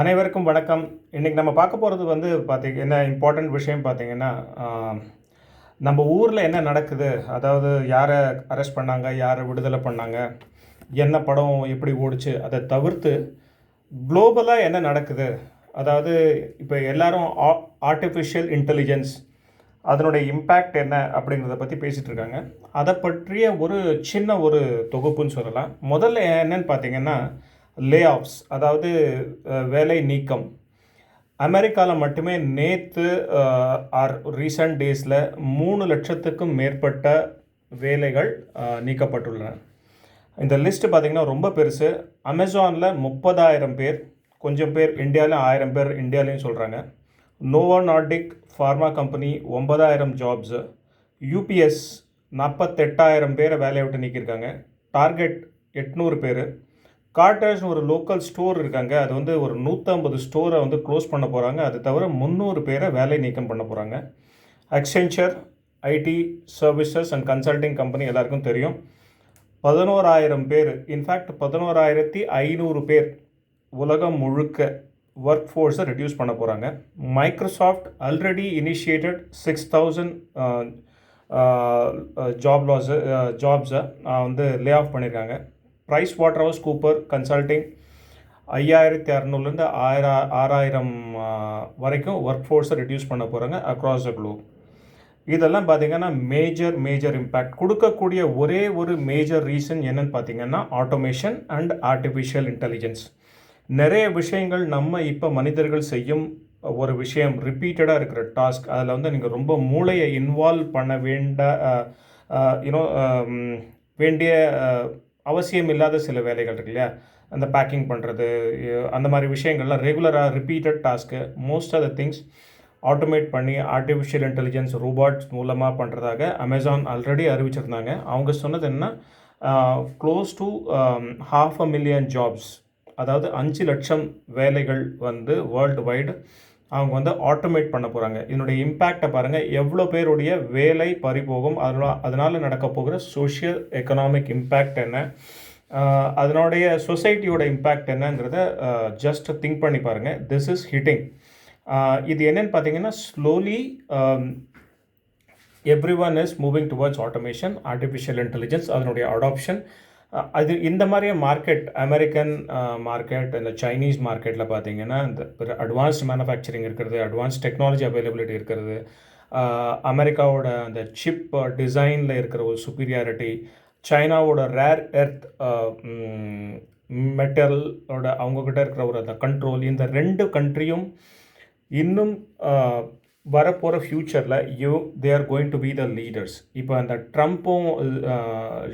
அனைவருக்கும் வணக்கம். இன்றைக்கி நம்ம பார்க்க போகிறது வந்து பார்த்திங்க என்ன இம்பார்ட்டண்ட் விஷயம் பார்த்திங்கன்னா நம்ம ஊரில் என்ன நடக்குது? அதாவது யாரை அரெஸ்ட் பண்ணாங்க? யாரை விடுதலை பண்ணாங்க? என்ன படம் எப்படி ஓடிச்சு? அதை தவிர்த்து குளோபலாக என்ன நடக்குது? அதாவது இப்போ எல்லாரும் ஆர்டிஃபிஷியல் இன்டெலிஜென்ஸ் அதனுடைய இம்பேக்ட் என்ன அப்படிங்கிறத பற்றி பேசிகிட்டு இருக்காங்க. அதை பற்றிய ஒரு சின்ன ஒரு தொகுப்புன்னு சொல்லலாம். முதல்ல என்னன்னு பார்த்தீங்கன்னா லே ஆஃப்ஸ் அதாவது வேலை நீக்கம். அமெரிக்காவில் மட்டுமே நேற்று ஆர் ரீசன்ட் டேஸில் மூணு லட்சத்துக்கும் மேற்பட்ட வேலைகள் நீக்கப்பட்டுள்ளன. இந்த லிஸ்ட்டு பார்த்திங்கன்னா ரொம்ப பெருசு. அமேசானில் முப்பதாயிரம் பேர் கொஞ்சம் பேர் இந்தியாவில் ஆயிரம் பேர் இந்தியாலையும் சொல்கிறாங்க நோவா நார்டிக் ஃபார்மா கம்பெனி ஒன்பதாயிரம் ஜாப்ஸு யூபிஎஸ் நாற்பத்தெட்டாயிரம் பேரை வேலையை விட்டு நீக்கியிருக்காங்க. டார்கெட் எட்நூறு பேர். கார்டர்ஸ்னு ஒரு லோக்கல் ஸ்டோர் இருக்காங்க. அது வந்து ஒரு நூற்றம்பது ஸ்டோரை வந்து க்ளோஸ் பண்ண போகிறாங்க அது தவிர முந்நூறு பேரை வேலை நீக்கம் பண்ண போகிறாங்க Accenture IT services and consulting company எல்லாருக்கும் தெரியும். பதினோராயிரம் பேர் இன்ஃபேக்ட் பதினோராயிரத்தி ஐநூறு பேர் உலகம் முழுக்க ஒர்க் ஃபோர்ஸை ரெடியூஸ் பண்ண போகிறாங்க Microsoft already initiated six thousand job loss ஜாப்ஸை வந்து லே ஆஃப் பண்ணியிருக்காங்க price water house Cooper consulting ஐயாயிரத்தி அறநூறுலேருந்து ஆயிரம் ஆறாயிரம் வரைக்கும் ஒர்க் ஃபோர்ஸை ரெடியூஸ் பண்ண போகிறாங்க அக்ராஸ் த குளோப் இதெல்லாம் பார்த்தீங்கன்னா மேஜர் மேஜர் இம்பேக்ட் கொடுக்கக்கூடிய ஒரே ஒரு மேஜர் ரீசன் என்னன்னு பார்த்தீங்கன்னா ஆட்டோமேஷன் அண்ட் ஆர்டிஃபிஷியல் இன்டெலிஜென்ஸ் நிறைய விஷயங்கள் நம்ம இப்போ மனிதர்கள் செய்யும் ஒரு விஷயம் ரிப்பீட்டடாக இருக்கிற டாஸ்க் அதில் வந்து நீங்கள் ரொம்ப மூளையை இன்வால்வ் பண்ண வேண்ட யூனோ வேண்டிய அவசியம் இல்லாத சில வேலைகள் இருக்கு இல்லையா அந்த பேக்கிங் பண்ணுறது அந்த மாதிரி விஷயங்கள்லாம் ரெகுலராக repeated task most of the things automate பண்ணி ஆர்டிஃபிஷியல் இன்டெலிஜென்ஸ் ரோபாட்ஸ் மூலமாக பண்ணுறதாக அமேசான் ஆல்ரெடி அறிவிச்சிருந்தாங்க. அவங்க சொன்னது என்ன? Close to half a million jobs அதாவது அஞ்சு லட்சம் வேலைகள் வந்து வேர்ல்டு வைடு அவங்க வந்து ஆட்டோமேட் பண்ண போகிறாங்க இதனுடைய இம்பேக்டை பாருங்கள் எவ்வளோ பேருடைய வேலை பறிபோகும் அதனால் அதனால் நடக்க போகிற சோஷியல் எக்கனாமிக் இம்பேக்ட் என்ன? அதனுடைய சொசைட்டியோட இம்பேக்ட் என்னங்கிறத ஜஸ்ட் திங்க் பண்ணி பாருங்கள் திஸ் இஸ் ஹிட்டிங் இது என்னென்னு பார்த்தீங்கன்னா slowly every one is moving towards automation artificial intelligence அதனுடைய அடாப்ஷன் அது இந்த மாதிரியே மார்க்கெட் அமெரிக்கன் மார்க்கெட் இந்த சைனீஸ் மார்க்கெட்டில் பார்த்தீங்கன்னா இந்த அட்வான்ஸ்ட் மேனுஃபேக்சரிங் இருக்கிறது அட்வான்ஸ் டெக்னாலஜி அவைலபிலிட்டி இருக்கிறது. அமெரிக்காவோட அந்த சிப் டிசைனில் இருக்கிற ஒரு சுப்பீரியாரிட்டி சைனாவோட ரேர் எர்த் மெட்டலோட அவங்கக்கிட்ட இருக்கிற ஒரு அந்த கண்ட்ரோல் இந்த ரெண்டு கண்ட்ரியும் இன்னும் வரப்போகிற future you they are going to be the leaders இப்போ அந்த ட்ரம்ப்பும்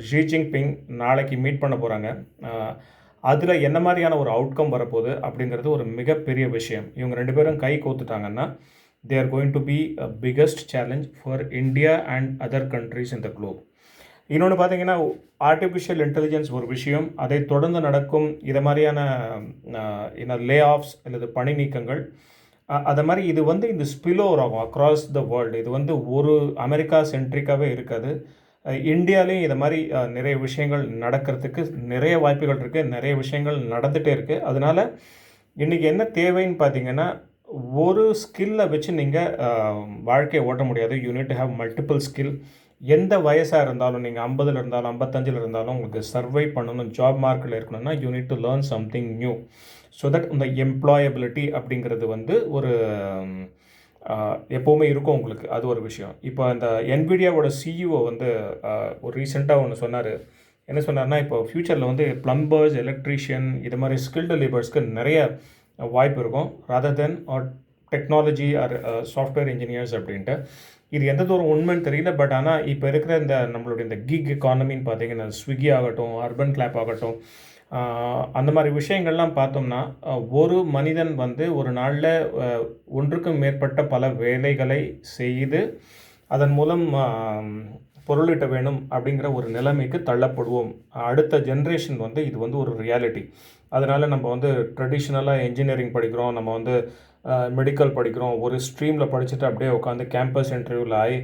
ஷி ஜின்பிங் நாளைக்கு மீட் பண்ண போகிறாங்க அதில் என்ன மாதிரியான ஒரு அவுட்கம் வரப்போகுது அப்படிங்கிறது ஒரு மிகப்பெரிய விஷயம். இவங்க ரெண்டு பேரும் கை கோத்துட்டாங்கன்னா they are going to be a biggest challenge for India and other countries in the globe இன்னொன்று பார்த்தீங்கன்னா ஆர்டிஃபிஷியல் இன்டெலிஜென்ஸ் ஒரு விஷயம். அதை தொடர்ந்து நடக்கும் இதை மாதிரியான என்ன லே ஆஃப்ஸ் அல்லது பணி நீக்கங்கள் அதை மாதிரி இது வந்து இந்த ஸ்பிலோவர் ஆகும் அக்ராஸ் த வேர்ல்டு இது வந்து ஒரு அமெரிக்கா சென்ட்ரிக்காகவே இருக்காது. இந்தியாலேயும் இந்தியாலையும் இதை மாதிரி நிறைய விஷயங்கள் நடக்கிறதுக்கு நிறைய வாய்ப்புகள் இருக்குது நிறைய விஷயங்கள் நடந்துகிட்டே இருக்குது அதனால் இன்றைக்கி என்ன தேவைன்னு பார்த்தீங்கன்னா ஒரு ஸ்கில்லை வச்சு நீங்கள் வாழ்க்கையை ஓட்ட முடியாது. You need have multiple skill எந்த வயசாக இருந்தாலும் நீங்கள் ஐம்பதில் இருந்தாலும் ஐம்பத்தஞ்சில் இருந்தாலும் உங்களுக்கு சர்வை பண்ணணும். ஜாப் மார்க்கெட்டில் இருக்கணும்னா you need to learn something new so that இந்த எம்ப்ளாயபிலிட்டி அப்படிங்கிறது வந்து ஒரு எப்போவுமே இருக்கும் உங்களுக்கு. அது ஒரு விஷயம். இப்போ இந்த என்பிடியாவோட சிஇஓ வந்து ஒரு ரீசெண்டாக ஒன்று சொன்னார். என்ன சொன்னார்னா இப்போ ஃப்யூச்சரில் வந்து ப்ளம்பர்ஸ் எலக்ட்ரீஷியன் இது மாதிரி ஸ்கில்டு லேபர்ஸ்க்கு நிறைய வாய்ப்பு இருக்கும். Rather than or technology or software engineers அப்படின்ட்டு. இது எந்த தூரம் உண்மைன்னு தெரியல. பட் ஆனால் இப்போ இருக்கிற இந்த நம்மளுடைய இந்த கிக் எக்கானமின்னு பார்த்தீங்கன்னா ஸ்விக்கி ஆகட்டும் அர்பன் கிளாப் ஆகட்டும் அந்த மாதிரி விஷயங்கள்லாம் பார்த்தோம்னா ஒரு மனிதன் வந்து ஒரு நாளில் ஒன்றுக்கும் மேற்பட்ட பல வேலைகளை செய்து அதன் மூலம் பொருளிட்ட வேணும் அப்படிங்கிற ஒரு நிலைமைக்கு தள்ளப்படுவோம். அடுத்த ஜென்ரேஷன் வந்து இது வந்து ஒரு ரியாலிட்டி அதனால் நம்ம வந்து ட்ரெடிஷ்னலாக இன்ஜினியரிங் படிக்கிறோம். நம்ம வந்து மெடிக்கல் படிக்கிறோம். ஒரு ஸ்ட்ரீமில் படிச்சுட்டு அப்படியே உட்காந்து கேம்பஸ் இன்டர்வியூவில் ஆகி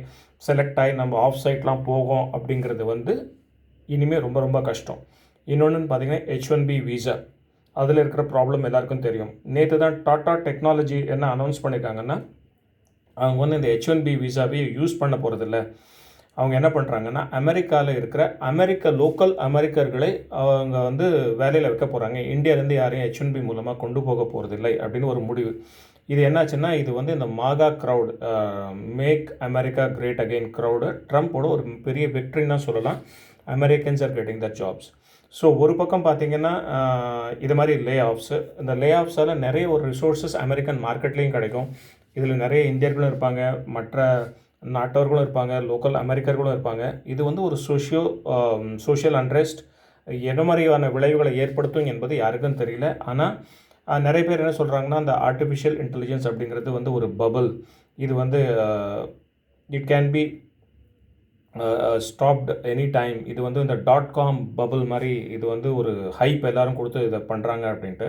செலக்ட் ஆகி நம்ம ஆஃப் சைட்லாம் போகும் அப்படிங்கிறது வந்து இனிமேல் ரொம்ப ரொம்ப கஷ்டம். இன்னொன்று பார்த்தீங்கன்னா ஹெச் ஒன் பி விசா அதில் இருக்கிற ப்ராப்ளம் எல்லாருக்கும் தெரியும். நேற்று தான் டாட்டா டெக்னாலஜி என்ன அனௌன்ஸ் பண்ணியிருக்காங்கன்னா அவங்க வந்து இந்த ஹெச் ஒன் பி விசாவே யூஸ் பண்ண போகிறதில்ல அவங்க என்ன பண்ணுறாங்கன்னா அமெரிக்காவில் இருக்கிற அமெரிக்க லோக்கல் அமெரிக்கர்களை அவங்க வந்து வேலையில் வைக்க போகிறாங்க இந்தியாவிலேருந்து யாரையும் ஹெச் ஒன் பி மூலமாக கொண்டு போக போகிறதில்லை அப்படின்னு ஒரு முடிவு. இது என்னாச்சுன்னா இது வந்து இந்த MAGA crowd make America great again crowd ட்ரம்ப்போட ஒரு பெரிய வெற்றின்னு தான் சொல்லலாம். Americans are getting the jobs so ஒரு பக்கம் பார்த்தீங்கன்னா இது மாதிரி லே ஆஃப்ஸு இந்த லே ஆஃப்ஸால் நிறைய ஒரு ரிசோர்ஸஸ் அமெரிக்கன் மார்க்கெட்லேயும் கிடைக்கும். இதில் நிறைய இந்தியர்களும் இருப்பாங்க மற்ற நாட்டவர்களும் இருப்பாங்க லோக்கல் அமெரிக்கர்களும் இருப்பாங்க. இது வந்து ஒரு சோஷியோ சோஷியல் அண்ட்ரெஸ்ட் என்ன மாதிரியான விளைவுகளை ஏற்படுத்தும் என்பது யாருக்கும் தெரியல. ஆனால் நிறைய பேர் என்ன சொல்கிறாங்கன்னா அந்த ஆர்டிஃபிஷியல் இன்டெலிஜென்ஸ் அப்படிங்கிறது வந்து ஒரு பபுள் இது வந்து it can be stopped any time இது வந்து இந்த டாட் காம் பபுள் மாதிரி இது வந்து ஒரு ஹைப் எல்லாரும் கொடுத்து இதை பண்ணுறாங்க அப்படின்ட்டு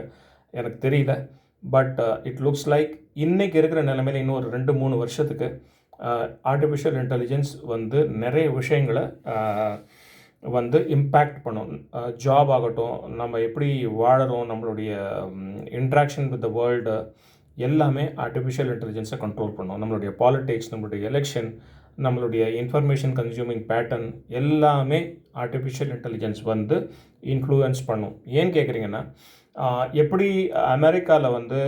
எனக்கு தெரியல. பட் இட் லுக்ஸ் லைக் இன்றைக்கி இருக்கிற நிலைமையில் இன்னும் ஒரு ரெண்டு மூணு வருஷத்துக்கு ஆர்டிஃபிஷியல் இன்டெலிஜென்ஸ் வந்து நிறைய விஷயங்களை வந்து இம்பேக்ட் பண்ணும். ஜாப் ஆகட்டும் நம்ம எப்படி வாழறோம் நம்மளுடைய இன்ட்ராக்ஷன் வித் த வேர்ல்டு எல்லாமே ஆர்டிஃபிஷியல் இன்டெலிஜென்ஸை கண்ட்ரோல் பண்ணும். நம்மளுடைய பாலிடிக்ஸ் நம்மளுடைய எலெக்ஷன் நம்மளுடைய இன்ஃபர்மேஷன் கன்சியூமிங் பேட்டர்ன் எல்லாமே ஆர்டிஃபிஷியல் இன்டெலிஜென்ஸ் வந்து இன்ஃப்ளூயன்ஸ் பண்ணும். ஏன் கேட்குறீங்கன்னா எப்படி அமெரிக்காவில் வந்து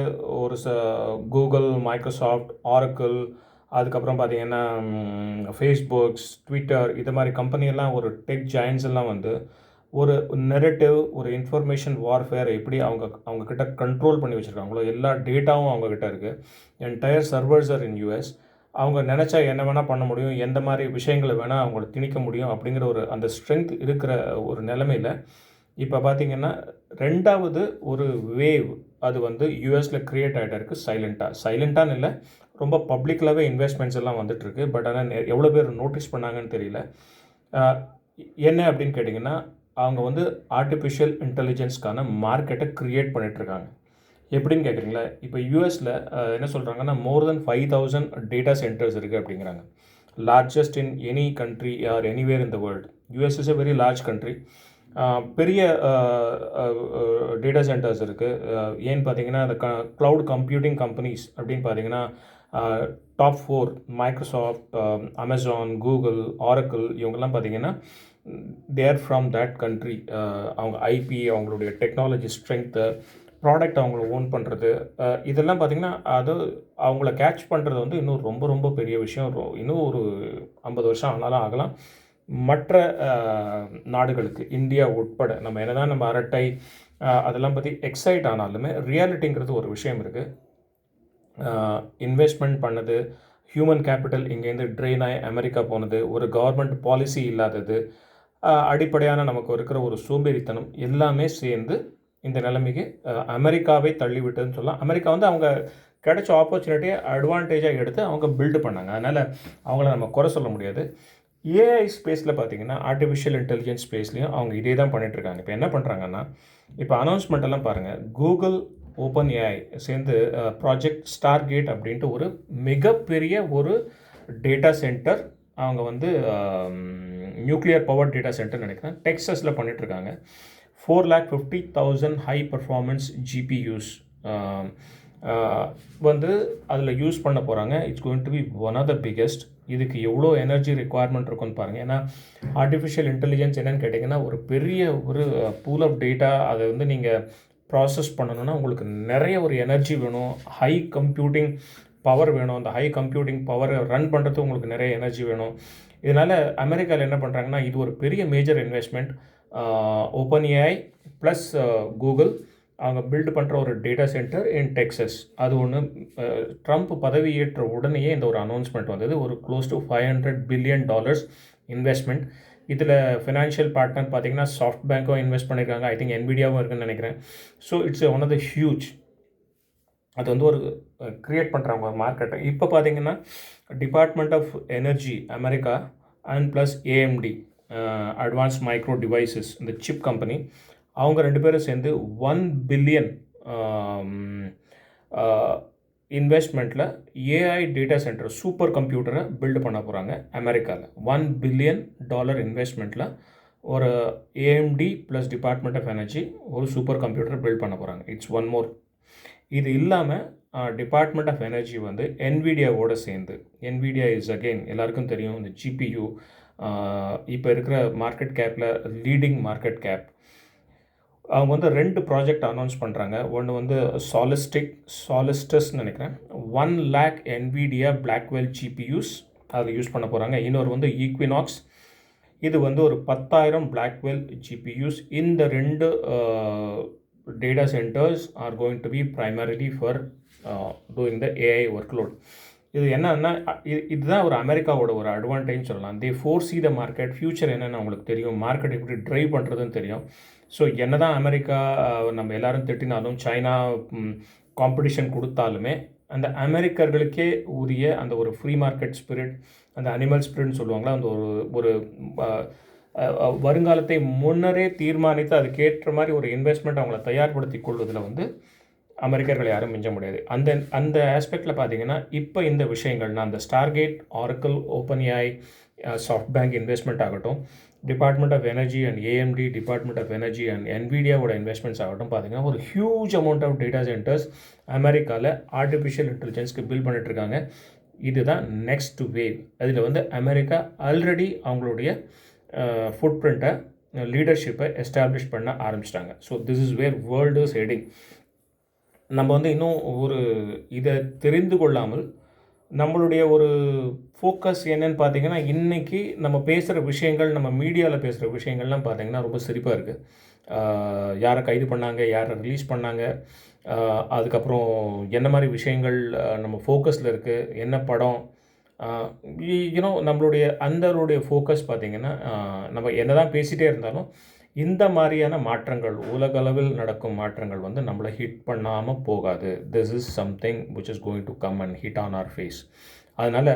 ஒரு ச கூகுள் மைக்ரோசாஃப்ட் ஆரக்கிள் அதுக்கப்புறம் பார்த்தீங்கன்னா ஃபேஸ்புக்ஸ் ட்விட்டர் இது மாதிரி கம்பெனியெல்லாம் ஒரு டெக் ஜாயின்ஸ் எல்லாம் வந்து ஒரு நெரட்டிவ் ஒரு இன்ஃபர்மேஷன் வார்ஃபேர் எப்படி அவங்க அவங்கக்கிட்ட கண்ட்ரோல் பண்ணி வச்சுருக்காங்களோ எல்லா டேட்டாவும் அவங்க கிட்ட இருக்குது entire servers are in US அவங்க நினச்சா என்ன வேணால் பண்ண முடியும் எந்த மாதிரி விஷயங்களை வேணால் அவங்கள திணிக்க முடியும் அப்படிங்கிற ஒரு அந்த ஸ்ட்ரென்த் இருக்கிற ஒரு நிலமையில் இப்போ பார்த்தீங்கன்னா ரெண்டாவது ஒரு வேவ் அது வந்து யூஎஸில் க்ரியேட் ஆகிட்டு இருக்குது சைலண்ட்டாக சைலண்ட்டான்னு இல்லை ரொம்ப பப்ளிக்கலாகவே இன்வெஸ்ட்மெண்ட்ஸ் எல்லாம் வந்துட்டுருக்கு பட் ஆனால் எவ்வளோ பேர் நோட்டீஸ் பண்ணாங்கன்னு தெரியல. என்ன அப்படின்னு கேட்டிங்கன்னா அவங்க வந்து ஆர்டிஃபிஷியல் இன்டெலிஜென்ஸ்க்கான மார்க்கெட்டை க்ரியேட் பண்ணிகிட்ருக்காங்க எப்படின்னு கேட்குறீங்களா இப்போ யூஎஸில் என்ன சொல்கிறாங்கன்னா more than five thousand data centres இருக்குது அப்படிங்கிறாங்க. Largest in any country or anywhere in the world US is a very large country பெரிய டேட்டா சென்டர்ஸ் இருக்குது ஏன்னு பார்த்தீங்கன்னா அந்த க க்ளவுட் கம்ப்யூட்டிங் கம்பெனிஸ் அப்படின்னு பார்த்தீங்கன்னா top four Microsoft Amazon Google Oracle இவங்கெல்லாம் பார்த்தீங்கன்னா தேர் ஃப்ரம் தட் கண்ட்ரி அவங்க ஐபி அவங்களுடைய டெக்னாலஜி ஸ்ட்ரென்த்து ப்ராடக்ட் அவங்கள ஓன் பண்ணுறது இதெல்லாம் பார்த்திங்கன்னா அது அவங்கள கேட்ச் பண்ணுறது வந்து இன்னும் ரொம்ப ரொம்ப பெரிய விஷயம். இன்னும் ஒரு ஐம்பது வருஷம் ஆனாலும் ஆகலாம். மற்ற நாடுகளுக்கு இந்தியா உட்பட நம்ம என்னதான் நம்ம அரட்டை அதெல்லாம் பற்றி எக்ஸைட் ஆனாலுமே ரியாலிட்டிங்கிறது ஒரு விஷயம் இருக்குது இன்வெஸ்ட்மெண்ட் பண்ணது ஹியூமன் கேபிட்டல் இங்கேருந்து ட்ரெயின் ஆகி அமெரிக்கா போனது ஒரு கவர்மெண்ட் பாலிசி இல்லாதது அடிப்படையான நமக்கு இருக்கிற ஒரு சோம்பேறித்தனம் எல்லாமே சேர்ந்து இந்த நிலைமைக்கு அமெரிக்காவை தள்ளிவிட்டதுன்னு சொல்லலாம். அமெரிக்கா வந்து அவங்க கிடைச்ச ஆப்பர்ச்சுனிட்டியை அட்வான்டேஜாக எடுத்து அவங்க பில்டு பண்ணாங்க. அதனால் அவங்கள நம்ம குறை சொல்ல முடியாது. ஏஐ ஸ்பேஸில் பார்த்தீங்கன்னா ஆர்டிஃபிஷியல் இன்டெலிஜென்ஸ் ஸ்பேஸ்லையும் அவங்க இதே தான் பண்ணிகிட்ருக்காங்க இப்போ என்ன பண்ணுறாங்கன்னா இப்போ அனௌன்ஸ்மெண்ட் எல்லாம் பாருங்கள் கூகுள் ஓப்பன் ஏஐ சேர்ந்து ப்ராஜெக்ட் ஸ்டார் கேட் அப்படின்ட்டு ஒரு மிகப்பெரிய ஒரு டேட்டா சென்டர் அவங்க வந்து நியூக்ளியர் பவர் டேட்டா சென்டர் நினைக்கிறேன். டெக்ஸஸில் பண்ணிகிட்ருக்காங்க four lakh fifty thousand high performance GPUs வந்து அதில் யூஸ் பண்ண போகிறாங்க it's going to be one of the biggest இதுக்கு எவ்வளோ எனர்ஜி ரெக்குவயர்மெண்ட் இருக்கும்னு பாருங்கள் ஏன்னா ஆர்டிஃபிஷியல் இன்டெலிஜென்ஸ் என்னென்னு கேட்டிங்கன்னா ஒரு பெரிய ஒரு பூல் ஆஃப் டேட்டா அதை வந்து நீங்கள் ப்ராசஸ் பண்ணணும்னா உங்களுக்கு நிறைய ஒரு எனர்ஜி வேணும். ஹை கம்ப்யூட்டிங் பவர் வேணும். அந்த ஹை கம்ப்யூட்டிங் பவரை ரன் பண்ணுறதுக்கு உங்களுக்கு நிறைய எனர்ஜி வேணும். இதனால் அமெரிக்காவில் என்ன பண்ணுறாங்கன்னா இது ஒரு பெரிய major investment OpenAI plus Google அவங்க பில்டு பண்ணுற ஒரு டேட்டா சென்டர் இன் டெக்ஸஸ் அது ஒன்று ட்ரம்ப் பதவியேற்ற உடனேயே இந்த ஒரு அனௌன்ஸ்மெண்ட் வந்தது. ஒரு close to five hundred billion dollars investment இதில் ஃபினான்ஷியல் பார்ட்னர் பார்த்தீங்கன்னா சாஃப்ட் பேங்க்கும் இன்வெஸ்ட் பண்ணியிருக்காங்க ஐ திங்க் என்பிடியாவும் இருக்குன்னு நினைக்கிறேன். So it's one of the huge அது வந்து ஒரு க்ரியேட் பண்ணுறாங்க ஒரு மார்க்கெட்டை இப்போ பார்த்தீங்கன்னா Department of Energy America and plus AMD Advanced Micro Devices இந்த சிப் கம்பெனி அவங்க ரெண்டு பேரும் சேர்ந்து ஒன் பில்லியன் இன்வெஸ்ட்மெண்ட்டில் ஏஐ டேட்டா சென்டர் சூப்பர் கம்ப்யூட்டரை பில்டு பண்ண போகிறாங்க அமெரிக்காவில் ஒன் பில்லியன் டாலர் இன்வெஸ்ட்மெண்ட்டில் ஒரு AMD plus Department of Energy ஒரு சூப்பர் கம்ப்யூட்டரை பில்ட் பண்ண போகிறாங்க இட்ஸ் ஒன் மோர் இது இல்லாமல் டிபார்ட்மெண்ட் ஆஃப் எனர்ஜி வந்து என்விடியாவோடு சேர்ந்து என்விடியா இஸ் அகெயின் எல்லாருக்கும் தெரியும் இந்த ஜிபியூ இப்போ இருக்கிற மார்க்கெட் கேப்பில் லீடிங் மார்க்கெட் கேப் அவங்க வந்து ரெண்டு ப்ராஜெக்ட் அனௌன்ஸ் பண்ணுறாங்க ஒன்று வந்து சாலிஸ்டிக் சாலிஸ்டஸ்ன்னு நினைக்கிறேன். One lakh Nvidia Blackwell GPUs அதை யூஸ் பண்ண போகிறாங்க இன்னொரு வந்து ஈக்வினாக்ஸ் இது வந்து ஒரு பத்தாயிரம் பிளாக்வெல் ஜிபியூஸ் இந்த ரெண்டு data centres are going to be primarily for doing the AI workload இது என்னன்னா இது இதுதான் ஒரு அமெரிக்காவோட ஒரு அட்வான்டேஜ் சொல்லலாம். They foresee the market future என்னென்னு அவங்களுக்கு தெரியும். மார்க்கெட் எப்படி ட்ரைவ் பண்ணுறதுன்னு தெரியும். ஸோ என்ன தான் அமெரிக்கா நம்ம எல்லாரும் திட்டினாலும் சைனா காம்படிஷன் கொடுத்தாலுமே அந்த அமெரிக்கர்களுக்கே உரிய அந்த ஒரு ஃப்ரீ மார்க்கெட் ஸ்பிரிட் அந்த அனிமல் ஸ்பிரிட்னு சொல்லுவாங்களா அந்த ஒரு ஒரு வருங்காலத்தை முன்னரே தீர்மானித்து அதுக்கேற்ற மாதிரி ஒரு இன்வெஸ்ட்மெண்ட் அவங்கள தயார்படுத்தி கொள்வதில் வந்து அமெரிக்கர்கள் யாரும் மிஞ்ச முடியாது. அந்த அந்த ஆஸ்பெக்டில் பார்த்தீங்கன்னா இப்போ இந்த விஷயங்கள் நான் அந்த Stargate Oracle OpenAI SoftBank investment ஆகட்டும் department of energy and AMD department of energy and என்விடியாவோட investments ஆகட்டும் பார்த்தீங்கன்னா ஒரு huge amount of data centers அமெரிக்காவில் ஆர்டிஃபிஷியல் இன்டெலிஜென்ஸ்க்கு பில் பண்ணிட்டுருக்காங்க இதுதான் நெக்ஸ்ட் வேவ் அதில் வந்து அமெரிக்கா ஆல்ரெடி அவங்களுடைய ஃபுட் பிரிண்ட்டை லீடர்ஷிப்பை எஸ்டாப்ளிஷ் பண்ண ஆரம்பிச்சிட்டாங்க. So this is where world is heading நம்ம வந்து இன்னும் ஒரு இதை தெரிந்து கொள்ளாமல் நம்மளுடைய ஒரு ஃபோக்கஸ் என்னன்னு பார்த்தீங்கன்னா இன்றைக்கி நம்ம பேசுகிற விஷயங்கள் நம்ம மீடியாவில் பேசுகிற விஷயங்கள்லாம் பார்த்தீங்கன்னா ரொம்ப சிரிப்பாக இருக்குது யாரை கைது பண்ணாங்க யாரை ரிலீஸ் பண்ணாங்க அதுக்கப்புறம் என்ன மாதிரி விஷயங்கள் நம்ம ஃபோக்கஸில் இருக்குது என்ன படம் யூனோ நம்மளுடைய அந்தருடைய ஃபோக்கஸ் பார்த்திங்கன்னா நம்ம என்ன தான் பேசிகிட்டே இருந்தாலும் இந்த மாதிரியான மாற்றங்கள் உலகளவில் நடக்கும் மாற்றங்கள் வந்து நம்மளை ஹிட் பண்ணாமல் போகாது. This is something which is going to come and hit on our face அதனால்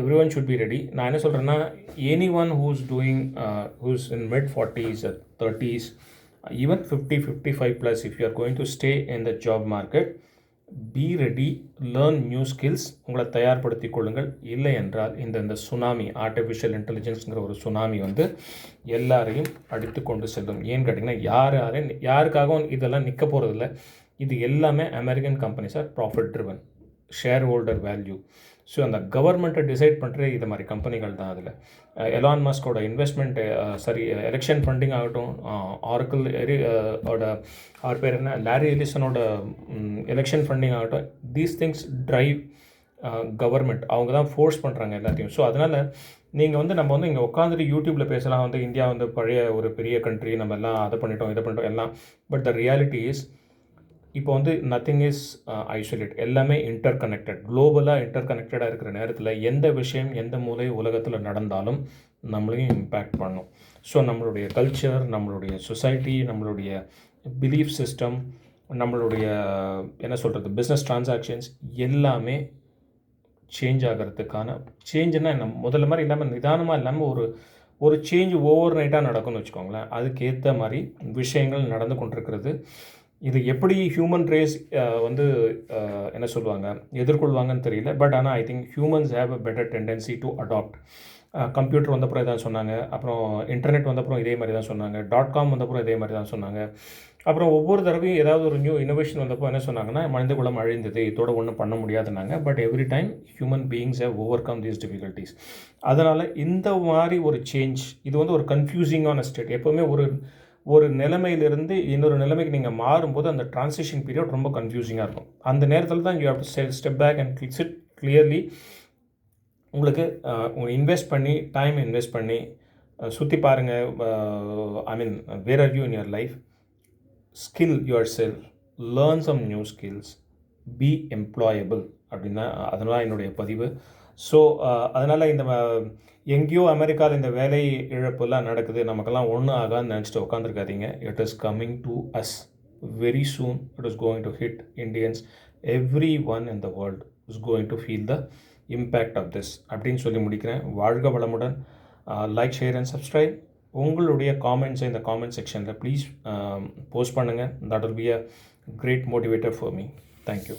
everyone should be ready நான் என்ன சொல்கிறேன்னா anyone who's doing who's in mid forties thirties even fifty fifty five plus if you are going to stay in the job market be ready learn new skills உங்களை தயார்படுத்தி கொள்ளுங்கள். இல்லை என்றால் இந்த இந்த சுனாமி ஆர்டிஃபிஷியல் இன்டெலிஜென்ஸுங்கிற ஒரு சுனாமி வந்து எல்லாரையும் அடித்து கொண்டு செல்லும். ஏன்னு கேட்டிங்கன்னா யார் யாரும் யாருக்காகவும் இதெல்லாம் நிற்க போகிறதில்ல இது எல்லாமே American கம்பெனிஸாக profit driven shareholder value so அந்த கவர்மெண்ட்டை டிசைட் பண்ணுற இது மாதிரி கம்பெனிகள் தான் அதில். எலான் மாஸ்கோட இன்வெஸ்ட்மெண்ட் சரி எலெக்ஷன் ஃபண்டிங் ஆகட்டும் ஆர்க்கிள் எரி ஓட அவர் பேர் என்ன? லாரி எலிசனோட எலெக்ஷன் ஃபண்டிங் ஆகட்டும் தீஸ் திங்ஸ் ட்ரைவ் கவர்மெண்ட் அவங்க தான் ஃபோர்ஸ் பண்ணுறாங்க எல்லாத்தையும். ஸோ அதனால் நீங்கள் வந்து நம்ம வந்து இங்கே உட்காந்துட்டு யூடியூப்பில் பேசலாம். வந்து இந்தியா வந்து பழைய ஒரு பெரிய கண்ட்ரி நம்ம எல்லாம் அதை பண்ணிட்டோம் இதை பண்ணிட்டோம் எல்லாம். பட் த ரியாலிட்டி இஸ் இப்போ வந்து நத்திங் இஸ் ஐசோலேட் எல்லாமே இன்டர் கனெக்டட் குளோபலாக இன்டர் கனெக்டடாக இருக்கிற நேரத்தில் எந்த விஷயம் எந்த மூலை உலகத்தில் நடந்தாலும் நம்மளையும் இம்பேக்ட் பண்ணும். ஸோ நம்மளுடைய கல்ச்சர் நம்மளுடைய சொசைட்டி நம்மளுடைய பிலீஃப் சிஸ்டம் நம்மளுடைய என்ன சொல்கிறது பிஸ்னஸ் டிரான்சாக்ஷன்ஸ் எல்லாமே சேஞ்ச் ஆகிறதுக்கான சேஞ்சுன்னா என்ன? முதல்ல மாதிரி இல்லாமல் நிதானமாக இல்லாமல் ஒரு ஒரு சேஞ்ச் ஓவர் நைட்டாக நடக்கும்னு வச்சுக்கோங்களேன். அதுக்கேற்ற மாதிரி விஷயங்கள் நடந்து கொண்டிருக்கிறது. இது எப்படி ஹியூமன் ரேஸ் வந்து என்ன சொல்லுவாங்க எதிர்கொள்வாங்கன்னு தெரியல. பட் ஆனால் I think humans have a better tendency to adapt computer வந்தப்புறம் இதான் சொன்னாங்க. அப்புறம் இன்டர்நெட் வந்தப்புறம் இதே மாதிரி தான் சொன்னாங்க. டாட் காம் வந்தப்புறம் இதே மாதிரி தான் சொன்னாங்க. அப்புறம் ஒவ்வொரு தடவையும் ஏதாவது ஒரு நியூ இனோவேஷன் வந்தப்போ என்ன சொன்னாங்கன்னா மனித குலம் அழிந்தது இதோட ஒன்றும் பண்ண முடியாதுனாங்க but every time human beings have overcome these difficulties அதனால் இந்த மாதிரி ஒரு சேஞ்ச் இது வந்து ஒரு கன்ஃபியூசிங்கான ஸ்டேட் எப்போவுமே ஒரு ஒரு நிலைமையிலிருந்து இன்னொரு நிலைமைக்கு நீங்கள் மாறும்போது அந்த ட்ரான்சிஷன் பீரியட் ரொம்ப கன்ஃபியூசிங்காக இருக்கும். அந்த நேரத்தில் தான் you have to sell step back and clicks it clearly உங்களுக்கு உங்கள் இன்வெஸ்ட் பண்ணி டைம் இன்வெஸ்ட் பண்ணி சுற்றி பாருங்கள் I mean where are you in your life skill yourself learn some new skills be employable அப்படின்னா அதனால் என்னுடைய பதிவு. ஸோ uh, அதனால் இந்த எங்கேயோ அமெரிக்காவில் இந்த வேலை இழப்புலாம் நடக்குது. நமக்கெல்லாம் ஒன்றும் ஆகான்னு நினச்சிட்டு உட்காந்துருக்காதீங்க it is coming to us very soon it is going to hit Indians everyone in the world is going to feel the impact of this அப்படின்னு சொல்லி முடிக்கிறேன். வாழ்க வளமுடன். லைக் ஷேர் அண்ட் சப்ஸ்கிரைப் உங்களுடைய காமெண்ட்ஸை இந்த காமெண்ட் செக்ஷனில் ப்ளீஸ் போஸ்ட் பண்ணுங்கள் that will be a great motivator for me thank you